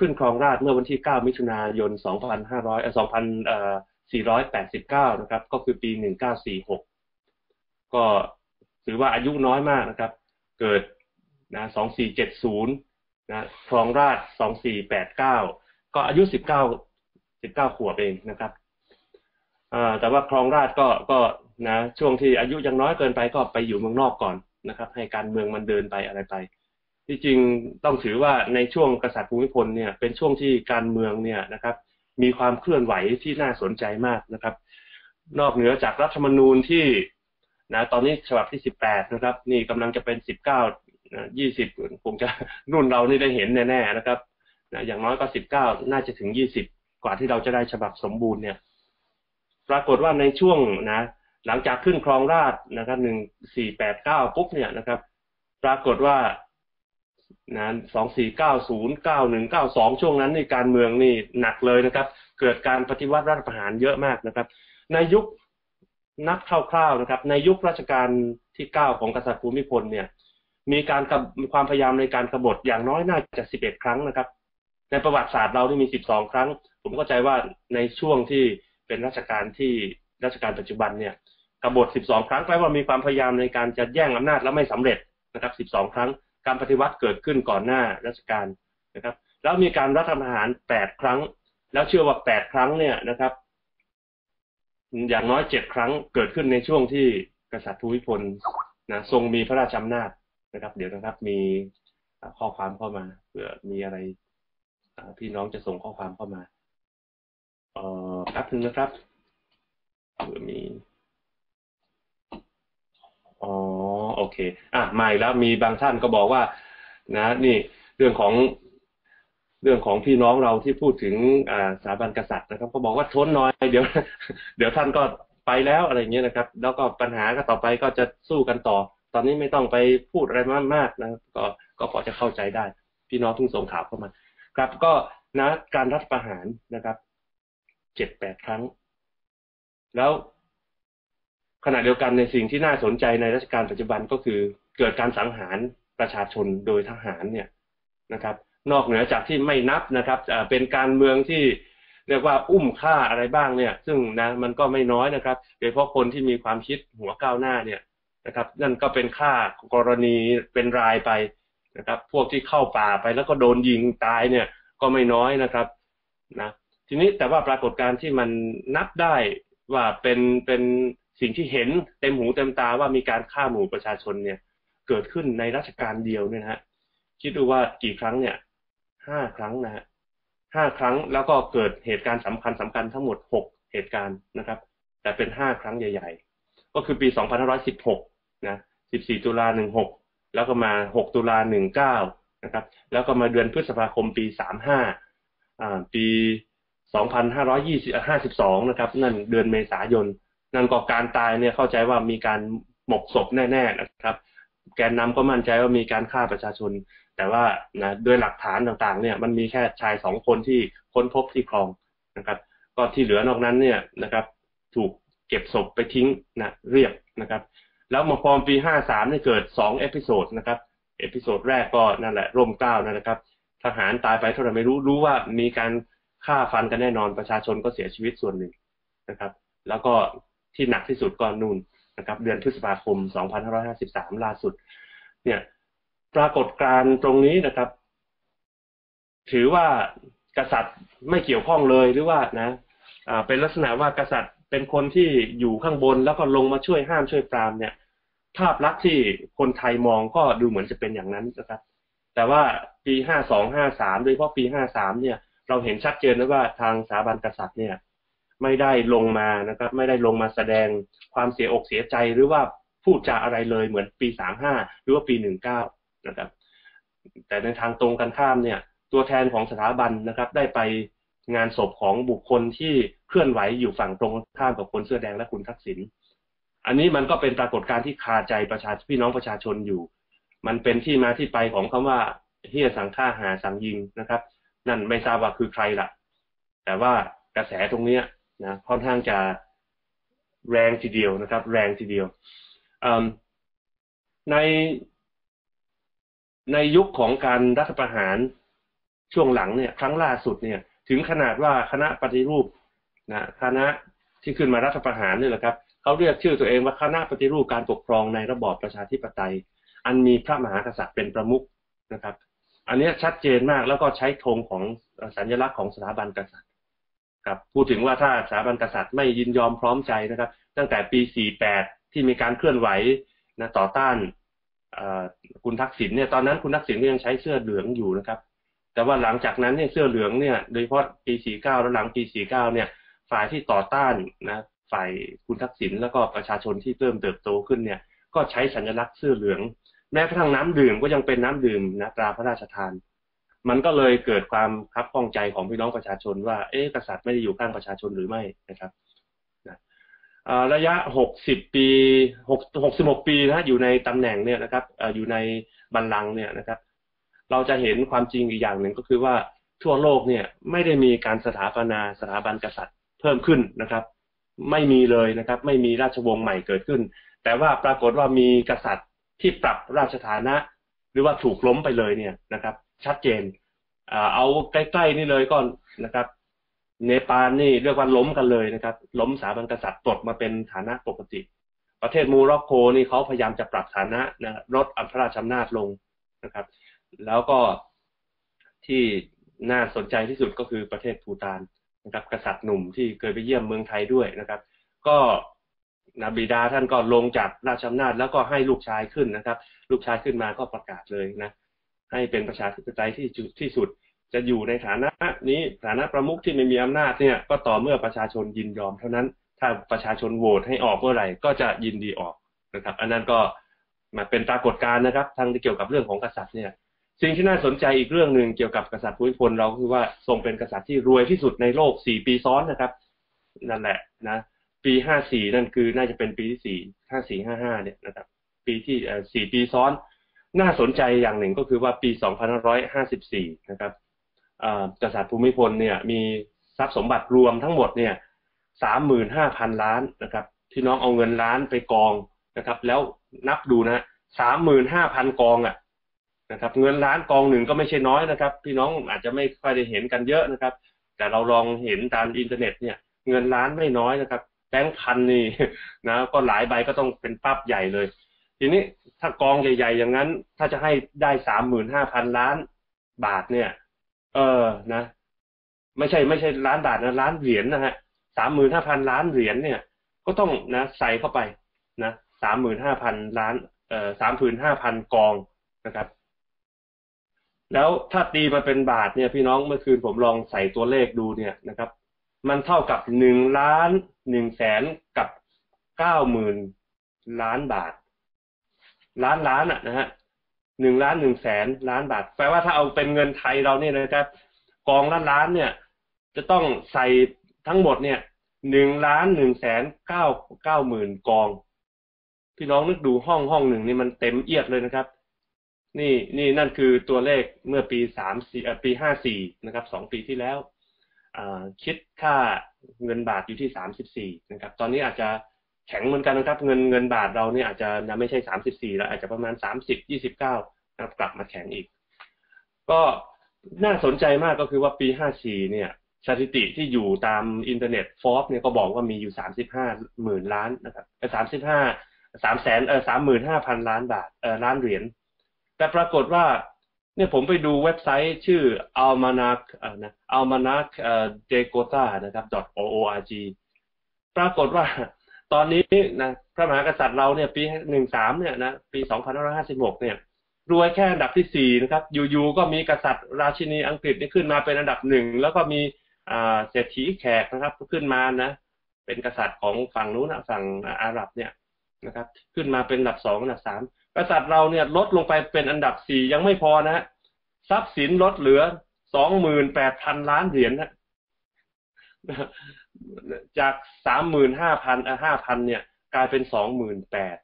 ขึ้นครองราชเมื่อวันที่ 9 มิถุนายน 2500เอ่อ2489 นะครับ ก็คือปี 1946 ก็ถือว่าอายุน้อยมากนะครับ เกิดนะ 2470 นะ ครองราช 2489 ก็อายุ 19 19 ขวบเองนะครับแต่ว่าครองราชก็ก็นะช่วงที่อายุยังน้อยเกินไปก็ไปอยู่เมืองนอกก่อนนะครับ ให้การเมืองมันเดินไปอะไรไป ที่จริงต้องถือว่าในช่วงกษัตริย์ภูมิพลเนี่ย เป็นช่วงที่การเมืองเนี่ยนะครับ มีความเคลื่อนไหวที่น่าสนใจมากนะครับ นอกเหนือจากรัฐธรรมนูญที่นะตอนนี้ฉบับที่สิบแปดนะครับ นี่กำลังจะเป็นสิบเก้ายี่สิบคงจะรุ่นเรานี่ได้เห็นแน่ๆนะครับนะอย่างน้อยก็สิบเก้าน่าจะถึงยี่สิบกว่าที่เราจะได้ฉบับสมบูรณ์เนี่ย ปรากฏว่าในช่วงนะ หลังจากขึ้นครองราชนะครับหนึ่งสี่แปดเก้าปุ๊บเนี่ยนะครับ ปรากฏว่า นะสองสี่เก้าศูนย์เก้าหนึ่งเก้าสองช่วงนั้นในการเมืองนี่หนักเลยนะครับ เกิดการปฏิวัติรัฐประหารเยอะมากนะครับ ในยุคนับคร่าวๆนะครับ ในยุครัชกาลที่เก้าของกษัตริย์ภูมิพลเนี่ย มีการมีความพยายามในการกบฏอย่างน้อยน่าจะสิบเอ็ดครั้งนะครับ ในประวัติศาสตร์เราที่มีสิบสองครั้ง ผมเข้าใจว่าในช่วงที่เป็นรัชกาลที่รัชกาลปัจจุบันเนี่ยกบฏสิบสองครั้งแปลว่ามีความพยายามในการจะแย่งอำนาจแล้วไม่สำเร็จนะครับสิบสองครั้ง การปฏิวัติเกิดขึ้นก่อนหน้ารัชกาลนะครับ แล้วมีการรัฐประหารแปดครั้ง แล้วเชื่อว่าแปดครั้งเนี่ยนะครับ อย่างน้อยเจ็ดครั้งเกิดขึ้นในช่วงที่กษัตริย์ภูมิพลนะทรงมีพระราชอำนาจนะครับ เดี๋ยวนะครับมีข้อความเข้ามาเผื่อมีอะไรพี่น้องจะส่งข้อความเข้ามาเอ่อแป๊บนึงนะครับเผื่อมีอ๋อ โอเค อะมาแล้วมีบางท่านก็บอกว่า นะ นี่เรื่องของเรื่องของพี่น้องเราที่พูดถึงสถาบันกษัตริย์นะครับก็บอกว่าทนน้อยเดี๋ยว เดี๋ยวท่านก็ไปแล้วอะไรเงี้ยนะครับ แล้วก็ปัญหาก็ต่อไปก็จะสู้กันต่อ ตอนนี้ไม่ต้องไปพูดอะไรมากมากนะก็ก็พอจะเข้าใจได้ พี่น้องทุ่งส่งข่าวเข้ามา ครับก็นะการรัฐประหารนะครับเจ็ดแปดครั้ง แล้ว ขณะเดียวกันในสิ่งที่น่าสนใจในรัชกาลปัจจุบันก็คือเกิดการสังหารประชาชนโดยทหารเนี่ยนะครับ นอกเหนือจากที่ไม่นับนะครับเป็นการเมืองที่เรียกว่าอุ้มฆ่าอะไรบ้างเนี่ย ซึ่งนะมันก็ไม่น้อยนะครับ โดยเฉพาะคนที่มีความคิดหัวก้าวหน้าเนี่ยนะครับ นั่นก็เป็นฆ่ากรณีเป็นรายไปนะครับ พวกที่เข้าป่าไปแล้วก็โดนยิงตายเนี่ย ก็ไม่น้อยนะครับนะทีนี้แต่ว่าปรากฏการณ์ที่มันนับได้ว่าเป็นเป็น สิ่งที่เห็นเต็มหูเต็มตาว่ามีการฆ่าหมู่ประชาชนเนี่ย เกิดขึ้นในราชการเดียวเนี่ยฮะคิดดูว่ากี่ครั้งเนี่ยห้าครั้งนะฮะห้าครั้งแล้วก็เกิดเหตุการณ์สำคัญสำคัญทั้งหมดหกเหตุการณ์นะครับ แต่เป็นห้าครั้งใหญ่ ๆ ก็คือปีสองพันห้าร้อยสิบหกนะสิบสี่ตุลาหนึ่งหกแล้วก็มาหกตุลาหนึ่งเก้านะครับแล้วก็มาเดือนพฤษภาคมปีสามห้าอ่าปีสองพันห้าร้อยยี่สิบห้าสิบสองนะครับ นั่นเดือนเมษายน นั่นก็การตายเนี่ยเข้าใจว่ามีการหมกศพแน่ๆนะครับ แกนนำก็มั่นใจว่ามีการฆ่าประชาชน แต่ว่านะด้วยหลักฐานต่างๆ เนี่ยมันมีแค่ชายสองคนที่ค้นพบที่คลองนะครับ ก็ที่เหลือนอกนั้นเนี่ยนะครับ ถูกเก็บศพไปทิ้งนะเรียบนะครับ แล้วมาพอมปีห้าสามเนี่ยเกิดสองเอพิโซดนะครับเอพิโซดแรกก็นั่นแหละร่มเกล้านะครับ ทหารตายไปเท่าไหร่ไม่รู้รู้ว่ามีการฆ่าฟันกันแน่นอนประชาชนก็เสียชีวิตส่วนหนึ่งนะครับ แล้วก็ ที่หนักที่สุดก็นู่นนะครับ เดือนพฤษภาคม 2553 ล่าสุด เนี่ย ปรากฏการตรงนี้นะครับ ถือว่ากษัตริย์ไม่เกี่ยวข้องเลยหรือว่านะเป็นลักษณะว่ากษัตริย์เป็นคนที่อยู่ข้างบนแล้วก็ลงมาช่วยห้ามช่วยปรามเนี่ย ภาพลักษณ์ที่คนไทยมองก็ดูเหมือนจะเป็นอย่างนั้นนะครับ แต่ว่าปีห้าสองห้าสามโดยเฉพาะปีห้าสามเนี่ย เราเห็นชัดเจนนะว่าทางสถาบันกษัตริย์เนี่ย ไม่ได้ลงมานะครับ ไม่ได้ลงมาแสดงความเสียอกเสียใจหรือว่าพูดจาอะไรเลยเหมือนปีสามห้าหรือว่าปีหนึ่งเก้านะครับ แต่ในทางตรงกันข้ามเนี่ย ตัวแทนของสถาบันนะครับ ได้ไปงานศพของบุคคลที่เคลื่อนไหวอยู่ฝั่งตรงข้ามกับคนเสื้อแดงและคุณทักษิณอันนี้มันก็เป็นปรากฏการณ์ที่คาใจประชาพี่น้องประชาชนอยู่ มันเป็นที่มาที่ไปของคำว่าเฮียสังฆ่าหาสังยิงนะครับ นั่นไม่ทราบว่าคือใครละแต่ว่ากระแสตรงเนี้ย นะค่อนข้างจะแรงทีเดียวนะครับ แรงทีเดียวในในยุคของการรัฐประหารช่วงหลังเนี่ย ครั้งล่าสุดเนี่ย ถึงขนาดว่าคณะปฏิรูปนะคณะที่ขึ้นมารัฐประหารนี่แหละครับเขาเรียกชื่อตัวเองว่าคณะปฏิรูปการปกครองในระบอบประชาธิปไตย อันมีพระมหากษัตริย์เป็นประมุขนะครับ อันนี้ชัดเจนมากแล้วก็ใช้ธงของสัญลักษณ์ของสถาบันกษัตริย์ ครับพูดถึงว่าถ้าสถาบันกษัตริย์ไม่ยินยอมพร้อมใจนะครับ ตั้งแต่ปี 48 ที่มีการเคลื่อนไหวนะต่อต้านคุณทักษิณเนี่ยตอนนั้นคุณทักษิณก็ยังใช้เสื้อเหลืองอยู่นะครับ แต่ว่าหลังจากนั้นเนี่ยเสื้อเหลืองเนี่ยโดยเฉพาะปี 49 แล้วหลังปี 49 เนี่ยฝ่ายที่ต่อต้านนะฝ่ายคุณทักษิณแล้วก็ประชาชนที่เริ่มเติบโตขึ้นเนี่ยก็ใช้สัญลักษณ์เสื้อเหลือง แม้กระทั่งน้ำดื่มก็ยังเป็นน้ำดื่มนะตราพระราชทาน มันก็เลยเกิดความคับข้องใจของพี่น้องประชาชนว่า เอ๊ะกษัตริย์ไม่ได้อยู่ข้างประชาชนหรือไม่นะครับระยะ 60 ปี66 ปีนะอยู่ในตำแหน่งเนี่ยนะครับอยู่ในบัลลังก์เนี่ยนะครับ เราจะเห็นความจริงอีกอย่างหนึ่งก็คือว่าทั่วโลกเนี่ยไม่ได้มีการสถาปนาสถาบันกษัตริย์เพิ่มขึ้นนะครับ ไม่มีเลยนะครับ ไม่มีราชวงศ์ใหม่เกิดขึ้น แต่ว่าปรากฏว่ามีกษัตริย์ที่ปรับราชฐานะ หรือว่าถูกล้มไปเลยเนี่ยนะครับ ชัดเจนเอาใกล้ๆนี่เลยก่อนนะครับ เนปาลนี่เรียกว่าล้มกันเลยนะครับ ล้มสถาบันกษัตริย์ปลดมาเป็นฐานะปกติ ประเทศมูร็อกโกนี่เขาพยายามจะปรับฐานะนะลดอัตราชำนาจลงนะครับ แล้วก็ที่น่าสนใจที่สุดก็คือประเทศภูตานนะครับกษัตริย์หนุ่มที่เคยไปเยี่ยมเมืองไทยด้วยนะครับ ก็นบิดาท่านก็ลงจากราชอำนาจแล้วก็ให้ลูกชายขึ้นนะครับ ลูกชายขึ้นมาก็ประกาศเลยนะ ให้เป็นประชาธิปไตยที่ที่สุด จะอยู่ในฐานะนี้ฐานะประมุขที่ไม่มีอำนาจเนี่ยก็ต่อเมื่อประชาชนยินยอมเท่านั้น ถ้าประชาชนโหวตให้ออกเมื่อไหร่ก็จะยินดีออกนะครับ อันนั้นก็มาเป็นปรากฏการณ์นะครับทางที่เกี่ยวกับเรื่องของกษัตริย์เนี่ยสิ่งที่น่าสนใจอีกเรื่องหนึ่งเกี่ยวกับกษัตริย์ภูมิพลเราคือว่าทรงเป็นกษัตริย์ที่รวยที่สุดในโลกสี่ปีซ้อนนะครับนั่นแหละนะปีห้าสี่นั่นคือน่าจะเป็นปีที่สี่ห้าสี่ห้าห้าเนี่ยนะครับ ปีที่สี่ปีซ้อน น่าสนใจอย่างหนึ่งก็คือว่าปีสองพันะครับกษัตริย์ภูมิพลเนี่ยมีทรัพย์สมบัติรวมทั้งหมดเนี่ยสามหมื่นห้าพันล้านนะครับ ที่น้องเอาเงินล้านไปกองนะครับ แล้วนับดูนะสามหมื่นห้าพันกองอะนะครับ เงินล้านกองหนึ่งก็ไม่ใช่น้อยนะครับ พี่น้องอาจจะไม่ค่อยได้เห็นกันเยอะนะครับ แต่เราลองเห็นตามอินเทอร์เน็ตเนี่ย เงินล้านไม่น้อยนะครับแบงค์พันนี่นะก็หลายใบก็ต้องเป็นปั๊บใหญ่เลย ทีนี้ถ้ากองใหญ่ ๆ อย่างนั้น ถ้าจะให้ได้สามหมื่นห้าพันล้านบาทเนี่ย เออนะ ไม่ใช่ไม่ใช่ล้านบาทนะล้านเหรียญนะฮะสามหมื่นห้าพันล้านเหรียญเนี่ย ก็ต้องนะใส่เข้าไปนะสามหมื่นห้าพันล้านเอ่อสามหมื่นห้าพันกองนะครับ แล้วถ้าตีมาเป็นบาทเนี่ย พี่น้องเมื่อคืนผมลองใส่ตัวเลขดูเนี่ยนะครับ มันเท่ากับหนึ่งล้านหนึ่งแสนกับเก้าหมื่นล้านบาท ล้านล้านอะนะฮะหนึ่งล้านหนึ่งแสนล้านบาท แปลว่าถ้าเอาเป็นเงินไทยเราเนี่ยนะครับ กองล้านล้านเนี่ย จะต้องใส่ทั้งหมดเนี่ยหนึ่งล้านหนึ่งแสนเก้าเก้าหมื่นกอง พี่น้องนึกดูห้องห้องหนึ่งนี่มันเต็มเอียดเลยนะครับ นี่นี่นั่นคือตัวเลขเมื่อปีสามสี่ปีห้าสี่นะครับสองปีที่แล้วคิดค่าเงินบาทอยู่ที่สามสิบสี่นะครับ ตอนนี้อาจจะ แข็งเหมือนกันนะครับ เงินเงินบาทเราเนี่ยอาจจะไม่ใช่สามสิบสี่แล้วอาจจะประมาณสามสิบยี่สิบเก้ากลับมาแข็งอีก ก็น่าสนใจมากก็คือว่าปีห้าสี่เนี่ยสถิติที่อยู่ตามอินเทอร์เน็ตฟอร์เนี่ยก็บอกว่ามีอยู่สามสิบห้าหมื่นล้านนะครับสามสิบห้าสามแสนเออสามหมื่นห้าพันล้านบาทเออล้านเหรียญแต่ปรากฏว่าเนี่ยผมไปดูเว็บไซต์ชื่อ almanac อ่านะ almanac degota นะครับ .org ปรากฏว่า ตอนนี้นะพระมหากษัตริย์เราเนี่ยปีหนึ่งสามเนี่ยนะปีสองพันห้าสิบหกเนี่ยรวยแค่อันดับที่สี่นะครับอยู่ๆก็มีกษัตริย์ราชินีอังกฤษนี่ขึ้นมาเป็นอันดับหนึ่งแล้วก็มีเศรษฐีแขกนะครับขึ้นมานะเป็นกษัตริย์ของฝั่งนู้นนะฝั่งอาหรับเนี่ยนะครับ ขึ้นมาเป็นอันดับสองอันดับสามกษัตริย์เราเนี่ยลดลงไปเป็นอันดับสี่ยังไม่พอนะทรัพย์สินลดเหลือสองหมื่นแปดพันล้านเหรียญนะ จากสามหมื่นห้าพันห้าพันเนี่ย กลายเป็นสองหมื่นแปด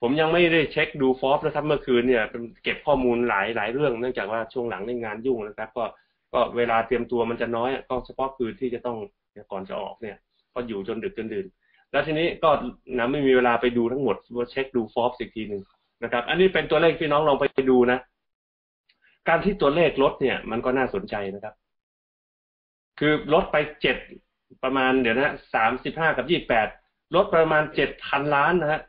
ผมยังไม่ได้เช็คดูฟอสนะครับ เมื่อคืนเนี่ยเก็บข้อมูลหลายหลายเรื่องเนื่องจากว่าช่วงหลังในงานยุ่งนะครับ ก็ก็เวลาเตรียมตัวมันจะน้อยก็เฉพาะคืนที่จะต้องก่อนจะออกเนี่ย ก็อยู่จนดึกจนดื่น แล้วทีนี้ก็นะไม่มีเวลาไปดูทั้งหมดว่าเช็คดูฟอสอีกทีหนึ่งนะครับ อันนี้เป็นตัวเลขพี่น้องลองไปดูนะ การที่ตัวเลขลดเนี่ย มันก็น่าสนใจนะครับ คือลดไปเจ็ดประมาณเดี๋ยวนะสามสิบห้ากับยี่แปดลดประมาณเจ็ดพันล้านนะฮะ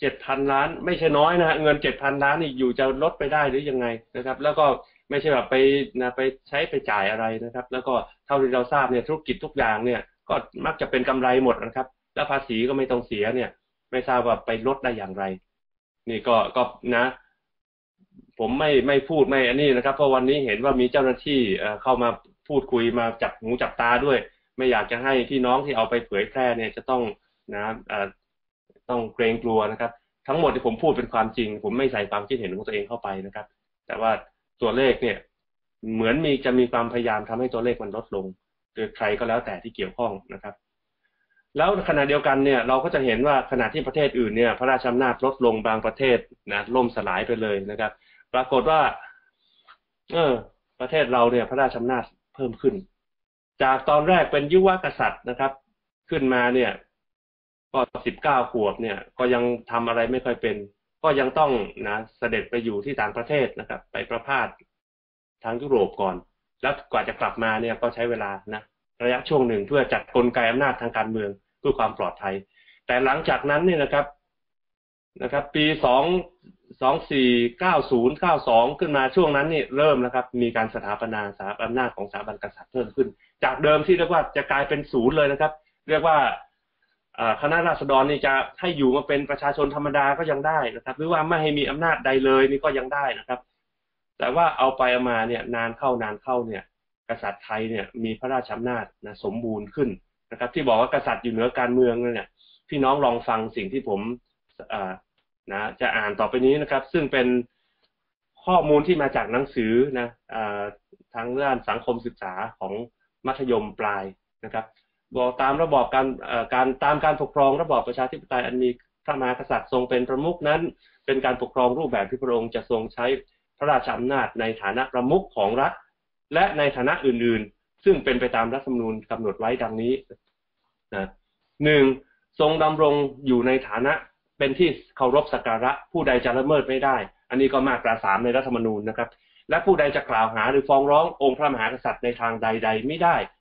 เจ็ดพันล้าน ไม่ใช่น้อยนะฮะเงินเจ็ดพันล้านนี่อยู่จะลดไปได้หรือยังไงนะครับ แล้วก็ไม่ใช่แบบไปนะไปใช้ไปจ่ายอะไรนะครับ แล้วก็เท่าที่เราทราบเนี่ยธุรกิจทุกอย่างเนี่ย ก็มักจะเป็นกำไรหมดนะครับ แล้วภาษีก็ไม่ต้องเสียเนี่ย ไม่ทราบว่าไปลดได้อย่างไร นี่ก็ก็นะ ผมไม่ไม่พูดไม่อันนี้นะครับ เพราะวันนี้เห็นว่ามีเจ้าหน้าที่เข้ามา พูดคุยมาจับหูจับตาด้วย ไม่อยากจะให้พี่น้องที่เอาไปเผยแพร่เนี่ยจะต้องนะต้องเกรงกลัวนะครับ ทั้งหมดที่ผมพูดเป็นความจริง ผมไม่ใส่ความคิดเห็นของตัวเองเข้าไปนะครับ แต่ว่าตัวเลขเนี่ยเหมือนมีจะมีความพยายามทำให้ตัวเลขมันลดลงโดยใครก็แล้วแต่ที่เกี่ยวข้องนะครับ แล้วขณะเดียวกันเนี่ยเราก็จะเห็นว่าขณะที่ประเทศอื่นเนี่ย พระราชอำนาจลดลงบางประเทศนะล่มสลายไปเลยนะครับ ปรากฏว่า เออ ประเทศเราเนี่ย พระราชอำนาจ เพิ่มขึ้น จากตอนแรกเป็นยุวกษัตริย์นะครับ ขึ้นมาเนี่ย ก็สิบเก้าขวบเนี่ย ก็ยังทำอะไรไม่ค่อยเป็น ก็ยังต้องนะเสด็จไปอยู่ที่ต่างประเทศนะครับ ไปประพาสทางยุโรปก่อน แล้วกว่าจะกลับมาเนี่ยก็ใช้เวลานะระยะช่วงหนึ่งเพื่อจัดกลไกอำนาจทางการเมืองเพื่อความปลอดภัย แต่หลังจากนั้นเนี่ยนะครับ นะครับ ปีสองสองสี่เก้าศูนย์เก้าสองขึ้นมาช่วงนั้นนี่เริ่มนะครับ มีการสถาปนาสถาอำนาจของสถาบันกษัตริย์เพิ่มขึ้น จากเดิมที่เรียกว่าจะกลายเป็นศูนย์เลยนะครับ เรียกว่าคณะราษฎรนี่จะให้อยู่มาเป็นประชาชนธรรมดาก็ยังได้นะครับ หรือว่าไม่ให้มีอำนาจใดเลยนี่ก็ยังได้นะครับ แต่ว่าเอาไปเอามาเนี่ยนานเข้านานเข้าเนี่ย กษัตริย์ไทยเนี่ยมีพระราชอำนาจนะสมบูรณ์ขึ้นนะครับ ที่บอกว่ากษัตริย์อยู่เหนือการเมืองเนี่ยพี่น้องลองฟังสิ่งที่ผม นะจะอ่านต่อไปนี้นะครับ ซึ่งเป็นข้อมูลที่มาจากหนังสือนะทางด้านสังคมศึกษาของมัธยมปลายนะครับบอกตามระบอบการการตามการปกครองระบอบประชาธิปไตยอันมีพระมหากษัตริย์ทรงเป็นประมุขนั้น เป็นการปกครองรูปแบบที่พระองค์จะทรงใช้พระราชอำนาจในฐานะประมุขของรัฐ และในฐานะอื่นๆ ซึ่งเป็นไปตามรัฐธรรมนูญกำหนดไว้ดังนี้นะหนึ่งทรงดำรงอยู่ในฐานะ เป็นที่เคารพสักการะ ผู้ใดจะละเมิดไม่ได้ อันนี้ก็มาตราสามในรัฐธรรมนูญนะครับ และผู้ใดจะกล่าวหาหรือฟ้องร้ององค์พระมหากษัตริย์ในทางใด ๆ ไม่ได้